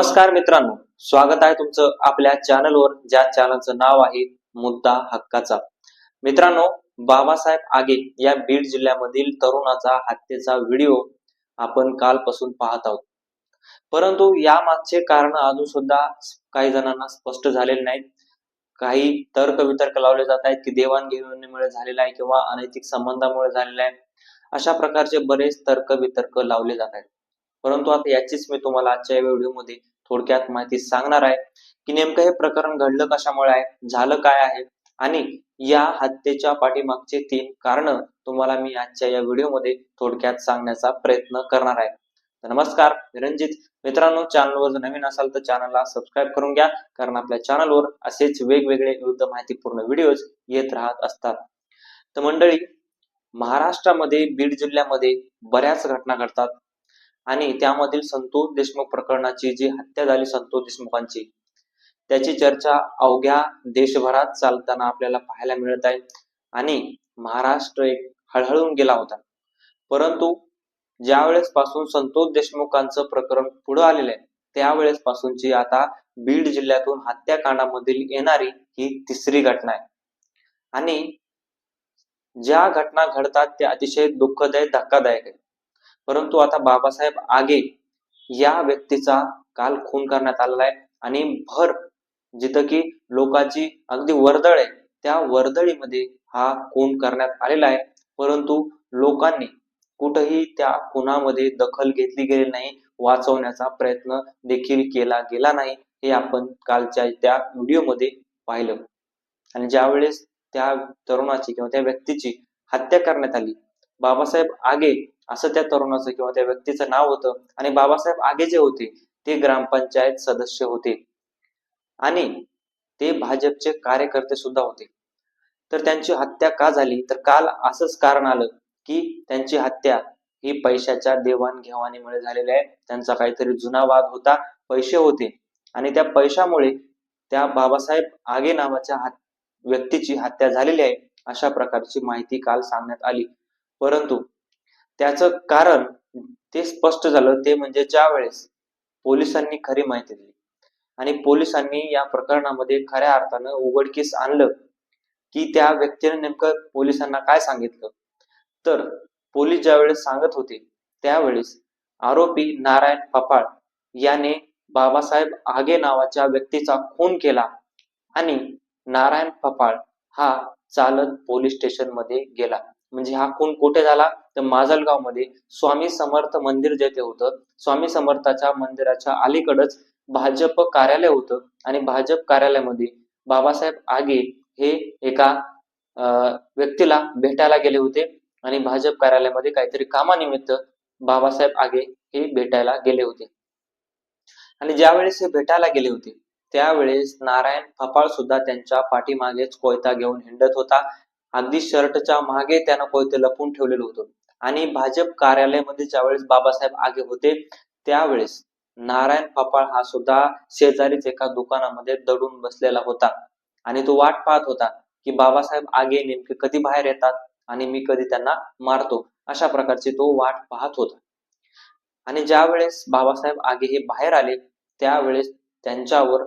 नमस्कार मित्रांनो स्वागत आहे तुमचं आपल्या चॅनलवर ज्या चॅनलचं नाव आहे मुद्दा हक्काचा. मित्रांनो बाबासाहेब आगे या बीड जिल्ह्यामधील तरुणाचा हत्येचा व्हिडिओ आपण कालपासून पाहत आहोत. परंतु या मागचे कारण अजून सुद्धा काही जणांना स्पष्ट झालेले नाहीत. काही तर्क वितर्क लावले जात आहेत की देवाणघेवाणीमुळे झालेला आहे किंवा अनैतिक संबंधामुळे झालेला आहे. अशा प्रकारचे बरेच तर्क वितर्क लावले जात आहेत. परंतु आता याचीच मी तुम्हाला आजच्या या व्हिडिओमध्ये थोडक्यात माहिती सांगणार आहे की नेमकं हे प्रकरण घडलं कशामुळे आहे झालं काय आहे आणि या हत्येच्या पाठीमागचे तीन कारण तुम्हाला मी आजच्या या व्हिडिओमध्ये थोडक्यात सांगण्याचा प्रयत्न करणार आहे. नमस्कार मी रणजित मित्रांनो चॅनलवर जर नवीन असाल तर चॅनलला सबस्क्राईब करून घ्या कारण आपल्या चॅनलवर असेच वेगवेगळे विविध माहितीपूर्ण व्हिडिओज येत राहत असतात. तर मंडळी महाराष्ट्रामध्ये बीड जिल्ह्यामध्ये बऱ्याच घटना घडतात. आणि त्यामधील संतोष देशमुख प्रकरणाची जी हत्या झाली संतोष देशमुखांची त्याची चर्चा अवघ्या देशभरात चालताना आपल्याला पाहायला मिळत आहे. आणि महाराष्ट्र एक हळहळून गेला होता. परंतु ज्या वेळेस पासून संतोष देशमुखांचं प्रकरण पुढे आलेलं आहे त्यावेळेस पासूनची आता बीड जिल्ह्यातून हत्याकांडामधील येणारी ही तिसरी घटना आहे. आणि ज्या घटना घडतात त्या अतिशय दुःखदायक धक्कादायक आहे. परंतु आता बाबासाहेब आगे या व्यक्तीचा काल खून करण्यात आलेला आहे आणि भर जिथं की लोकांची अगदी वर्दळ आहे त्या वर्दळीमध्ये हा खून करण्यात आलेला आहे. परंतु लोकांनी कुठंही त्या खुनामध्ये दखल घेतली गेली नाही वाचवण्याचा प्रयत्न देखील केला गेला नाही हे आपण कालच्या त्या व्हिडिओमध्ये पाहिलं. आणि ज्यावेळेस त्या तरुणाची किंवा त्या व्यक्तीची हत्या करण्यात आली बाबासाहेब आगे असं त्या तरुणाचं किंवा त्या व्यक्तीचं नाव होतं. आणि बाबासाहेब आगे जे होते ते ग्रामपंचायत सदस्य होते. आणि ते भाजपचे कार्यकर्ते सुद्धा होते. तर त्यांची हत्या का झाली? तर काल असंच कारण आलं की त्यांची हत्या ही पैशाच्या देवाणघेवाणीमुळे झालेली आहे. त्यांचा काहीतरी जुना वाद होता पैसे होते. आणि त्या पैशामुळे त्या बाबासाहेब आगे नावाच्या व्यक्तीची हत्या झालेली आहे अशा प्रकारची माहिती काल सांगण्यात आली. परंतु त्याचं कारण ते स्पष्ट झालं ते म्हणजे ज्या वेळेस पोलिसांनी खरी माहिती दिली. आणि पोलिसांनी या प्रकरणामध्ये खऱ्या अर्थानं उघडकीस आणलं की त्या व्यक्तीने नेमकं पोलिसांना काय सांगितलं? तर पोलीस ज्या वेळेस सांगत होते त्यावेळेस आरोपी नारायण फपाळ याने बाबासाहेब आगे नावाच्या व्यक्तीचा खून केला आणि नारायण फपाळ हा चालत पोलीस स्टेशनमध्ये गेला. म्हणजे हा खून कुठे झाला? तर माजलगावमध्ये स्वामी समर्थ मंदिर जेथे होतं स्वामी समर्थाच्या मंदिराच्या अलीकडच भाजप कार्यालय होतं आणि भाजप कार्यालयामध्ये बाबासाहेब आगे हे एका व्यक्तीला भेटायला गेले होते आणि भाजप कार्यालयामध्ये काहीतरी कामानिमित्त बाबासाहेब आगे हे भेटायला गेले होते. आणि ज्यावेळेस हे भेटायला गेले होते त्यावेळेस नारायण फपाळ सुद्धा त्यांच्या पाठीमागेच कोयता घेऊन हिंडत होता. अगदी शर्टच्या मागे त्यानं कोयते लपून ठेवलेलं होतं. आणि भाजप कार्यालयामध्ये ज्यावेळेस बाबासाहेब आगे होते त्यावेळेस नारायण फपाळ हा सुद्धा शेजारीच एका दुकानामध्ये दडून बसलेला होता. आणि तो वाट पाहत होता की बाबासाहेब आगे नेमके कधी बाहेर येतात आणि मी कधी त्यांना मारतो अशा प्रकारची तो वाट पाहत होता. आणि ज्या वेळेस बाबासाहेब आगे हे बाहेर आले त्यावेळेस त्यांच्यावर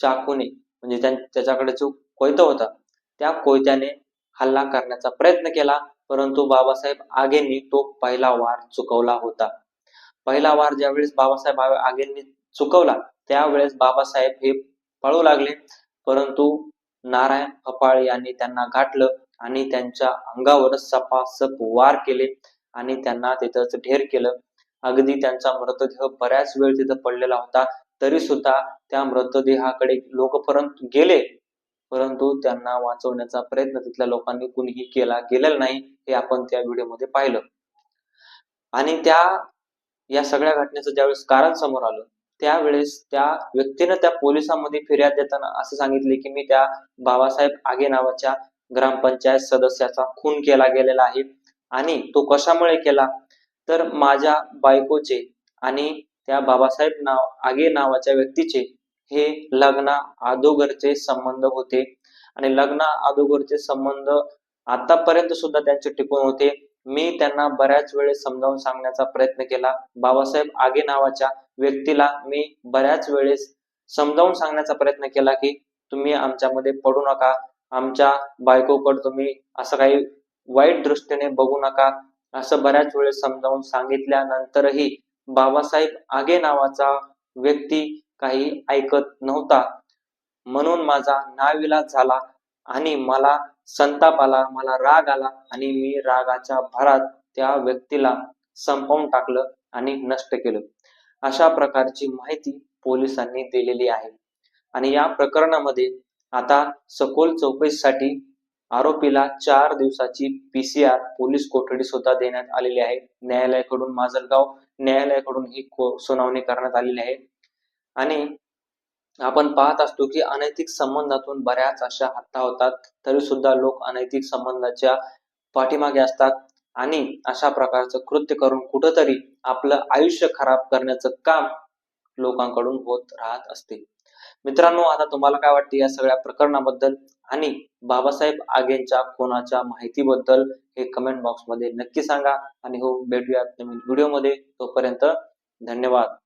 चाकूने म्हणजे त्याच्याकडे जो कोयता होता त्या कोयत्याने हल्ला करण्याचा प्रयत्न केला परंतु बाबासाहेब आगेंनी तो पहिला वार चुकवला होता. पहिला वार ज्यावेळेस बाबासाहेब आगेंनी चुकवला त्यावेळेस बाबासाहेब हे पळू लागले. परंतु नारायण फपाळ यांनी त्यांना गाठलं आणि त्यांच्या अंगावरच सपासप वार केले आणि त्यांना तिथंच ढेर केलं. अगदी त्यांचा मृतदेह बऱ्याच वेळ तिथं पडलेला होता तरी सुद्धा त्या मृतदेहाकडे लोक परंतु गेले. परंतु त्यांना वाचवण्याचा प्रयत्न तिथल्या लोकांनी कुणीही केला गेलेला नाही हे आपण त्या व्हिडिओमध्ये पाहिलं. आणि त्या या सगळ्या घटनेचं ज्यावेळेस कारण समोर आलं त्यावेळेस त्या व्यक्तीनं त्या पोलिसांमध्ये फिर्याद देताना असं सांगितले की मी त्या बाबासाहेब आगे नावाच्या ग्रामपंचायत सदस्याचा खून केला गेलेला आहे आणि तो कशामुळे केला? तर माझ्या बायकोचे आणि त्या बाबासाहेब नाव आगे नावाच्या व्यक्तीचे हे लग्ना अदोगरचे संबंध होते. आणि लग्ना अदोगरचे संबंध आतापर्यंत सुद्धा त्यांचे टिकून होते. मी त्यांना बऱ्याच वेळेस समजावून सांगण्याचा प्रयत्न केला. बाबासाहेब आगे नावाच्या व्यक्तीला मी बऱ्याच वेळेस समजावून सांगण्याचा प्रयत्न केला की तुम्ही आमच्यामध्ये पडू नका. आमच्या बायकोकडे तुम्ही असं काही वाईट दृष्टीने बघू नका. असं बऱ्याच वेळेस समजावून सांगितल्यानंतरही बाबासाहेब आगे नावाचा व्यक्ती काही ऐकत नव्हता. म्हणून माझा नाविलाज झाला आणि मला संताप आला मला राग आला आणि मी रागाच्या भरात त्या व्यक्तीला संपवून टाकलं आणि नष्ट केलं. अशा प्रकारची माहिती पोलिसांनी दिलेली आहे. आणि या प्रकरणामध्ये आता सखोल चौकशीसाठी आरोपीला चार दिवसाची पीसीआर पोलीस कोठडी सुद्धा देण्यात आलेली आहे. न्यायालयाकडून माजलगाव न्यायालयाकडून ही सुनावणी करण्यात आलेली आहे. आणि आपण पाहत असतो की अनैतिक संबंधातून बऱ्याच अशा हत्या होतात. तरी सुद्धा लोक अनैतिक संबंधाच्या पाठीमागे असतात आणि अशा प्रकारचं कृत्य करून कुठंतरी आपलं आयुष्य खराब करण्याचं काम लोकांकडून होत राहत असते. मित्रांनो आता तुम्हाला काय वाटते या सगळ्या प्रकरणाबद्दल? आणि बाबासाहेब आगेंच्या कोणाच्या माहितीबद्दल हे कमेंट बॉक्समध्ये नक्की सांगा. आणि हो भेटूयात नवीन व्हिडिओमध्ये तोपर्यंत धन्यवाद.